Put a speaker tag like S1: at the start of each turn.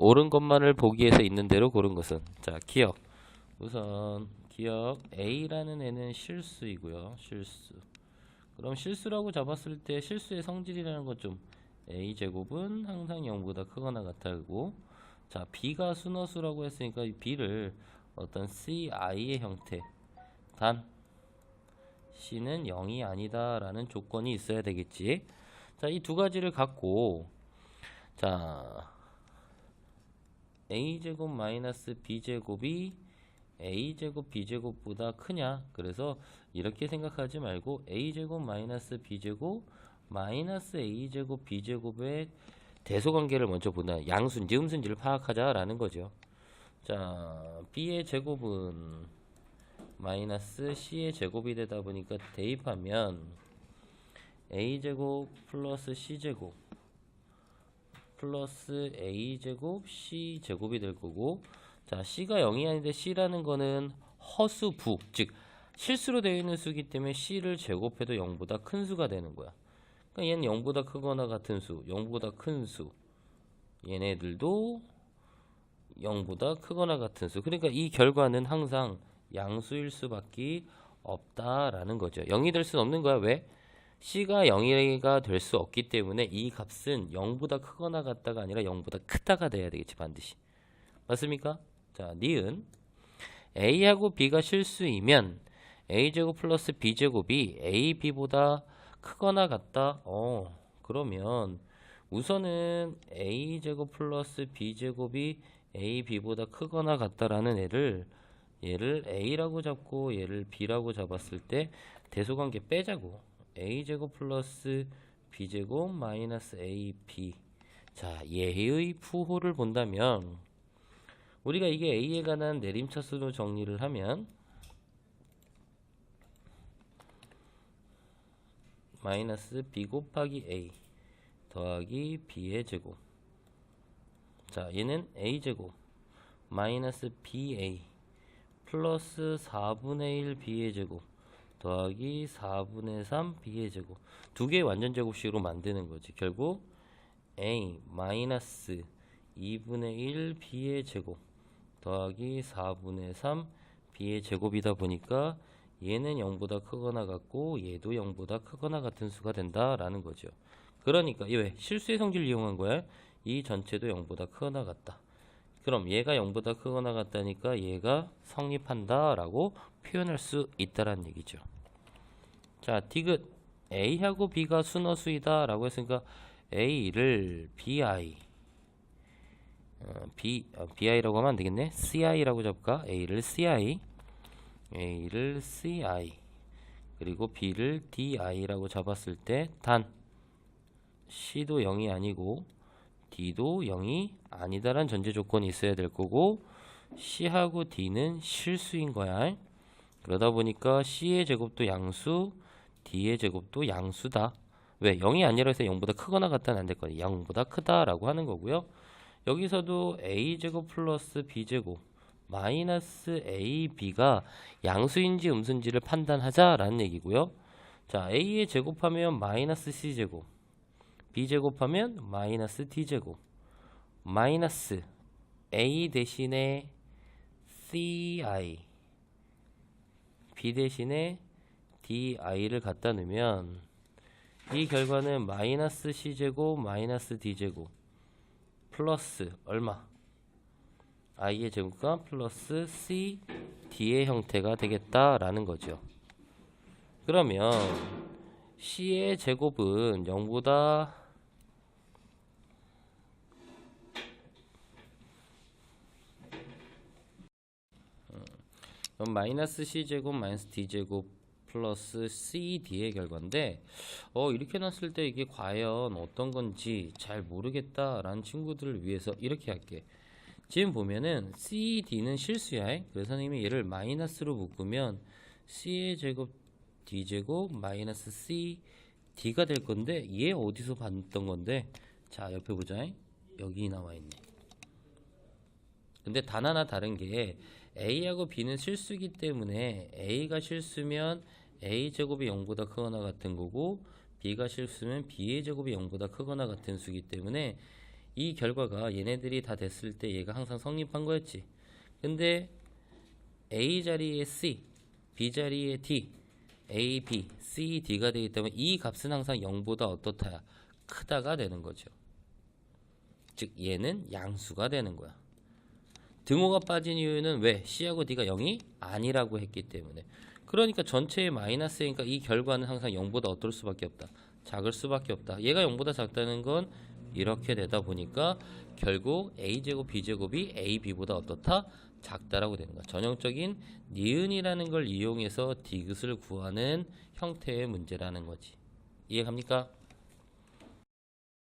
S1: 옳은 것만을 보기 위해서 있는 대로 고른 것은. 자 기억. 우선 기억 A라는 애는 실수이고요. 실수. 그럼 실수라고 잡았을 때 실수의 성질이라는 것 좀 A 제곱은 항상 0보다 크거나 같다고 자 B가 순허수라고 했으니까 이 B를 어떤 CI의 형태 단 C는 0이 아니다 라는 조건이 있어야 되겠지. 자 이 두 가지를 갖고 자 a제곱 마이너스 b제곱이 a제곱 b제곱보다 크냐? 그래서 이렇게 생각하지 말고 a제곱 마이너스 b제곱 마이너스 a제곱 b제곱의 대소관계를 먼저 보나 양수인지 음수인지를 파악하자라는 거죠. 자 b의 제곱은 마이너스 c의 제곱이 되다 보니까 대입하면 a제곱 플러스 c제곱 플러스 a제곱 c제곱이 될 거고 자 c가 0이 아닌데 c라는 거는 허수부 즉 실수로 되어 있는 수기 때문에 c를 제곱해도 0보다 큰 수가 되는 거야. 그러니까 얘는 0보다 크거나 같은 수 0보다 큰 수. 얘네들도 0보다 크거나 같은 수. 그러니까 이 결과는 항상 양수일 수밖에 없다라는 거죠. 0이 될 수는 없는 거야. 왜? C가 0이가 될 수 없기 때문에 이 값은 0보다 크거나 같다가 아니라 0보다 크다가 돼야 되겠지 반드시. 맞습니까? 자 니은. a하고 b가 실수이면 a제곱 플러스 b제곱이 a, b보다 크거나 같다? 어 그러면 우선은 a제곱 플러스 b제곱이 a, b보다 크거나 같다라는 애를 얘를 a라고 잡고 얘를 b라고 잡았을 때 대소관계 빼자고 a제곱 플러스 b제곱 마이너스 ab 자 얘의 푸호를 본다면 우리가 이게 a에 관한 내림차수로 정리를 하면 마이너스 b 곱하기 a 더하기 b의 제곱. 자 얘는 a제곱 마이너스 ba 플러스 4분의 1 b의 제곱 더하기 4분의 3 b의 제곱. 두 개의 완전 제곱식으로 만드는 거지. 결국 a 마이너스 2분의 1 b의 제곱 더하기 4분의 3 b의 제곱이다 보니까 얘는 0보다 크거나 같고 얘도 0보다 크거나 같은 수가 된다라는 거죠. 그러니까 이왜 실수의 성질을 이용한 거야? 이 전체도 0보다 크거나 같다 그럼 얘가 0보다 크거나 같다니까 얘가 성립한다 라고 표현할 수 있다라는 얘기죠. 자, 디귿 A하고 B가 순어수이다 라고 했으니까 A를 BI 어, B, 어, BI라고 하면 안 되겠네. CI라고 잡을까? A를 CI A를 CI 그리고 B를 DI라고 잡았을 때 단 C도 0이 아니고 D도 0이 아니다란 전제 조건이 있어야 될 거고 C하고 D는 실수인 거야. 그러다 보니까 C의 제곱도 양수, D의 제곱도 양수다. 왜? 0이 아니라 해서 0보다 크거나 같다는 안 될 거야. 0보다 크다라고 하는 거고요. 여기서도 A제곱 플러스 B제곱 마이너스 AB가 양수인지 음수인지를 판단하자라는 얘기고요. 자, A의 제곱하면 마이너스 C제곱 b제곱하면 마이너스 d제곱. 마이너스 a 대신에 ci. B 대신에 di를 갖다 넣으면 이 결과는 마이너스 c제곱 마이너스 d제곱 플러스 얼마? I의 제곱과 플러스 c d의 형태가 되겠다라는 거죠. 그러면 c의 제곱은 0보다 그럼 마이너스 c 제곱 마이너스 d 제곱 플러스 cd의 결과인데 어 이렇게 놨을 때 이게 과연 어떤 건지 잘 모르겠다라는 친구들을 위해서 이렇게 할게. 지금 보면은 cd는 실수야. 그래서 선생님이 얘를 마이너스로 묶으면 c의 제곱 d제곱 마이너스 c d가 될 건데 얘 어디서 봤던 건데? 자 옆에 보자. 여기 나와 있네. 근데 단 하나 다른 게 A하고 B는 실수기 때문에 A가 실수면 A 제곱이 0보다 크거나 같은 거고 B가 실수면 B의 제곱이 0보다 크거나 같은 수기 때문에 이 결과가 얘네들이 다 됐을 때 얘가 항상 성립한 거였지. 근데 A 자리에 C, B 자리에 D, A, B, C, D가 되기 때문에 이 값은 항상 0보다 어떻다야? 크다가 되는 거죠. 즉 얘는 양수가 되는 거야. 등호가 빠진 이유는 왜? C하고 D가 0이 아니라고 했기 때문에. 그러니까 전체의 마이너스니까 이 결과는 항상 0보다 어떨 수밖에 없다. 작을 수밖에 없다. 얘가 0보다 작다는 건 이렇게 되다 보니까 결국 a제곱 b제곱이 ab보다 어떻다? 작다라고 되는 거야. 전형적인 니은이라는 걸 이용해서 디귿을 구하는 형태의 문제라는 거지. 이해갑니까?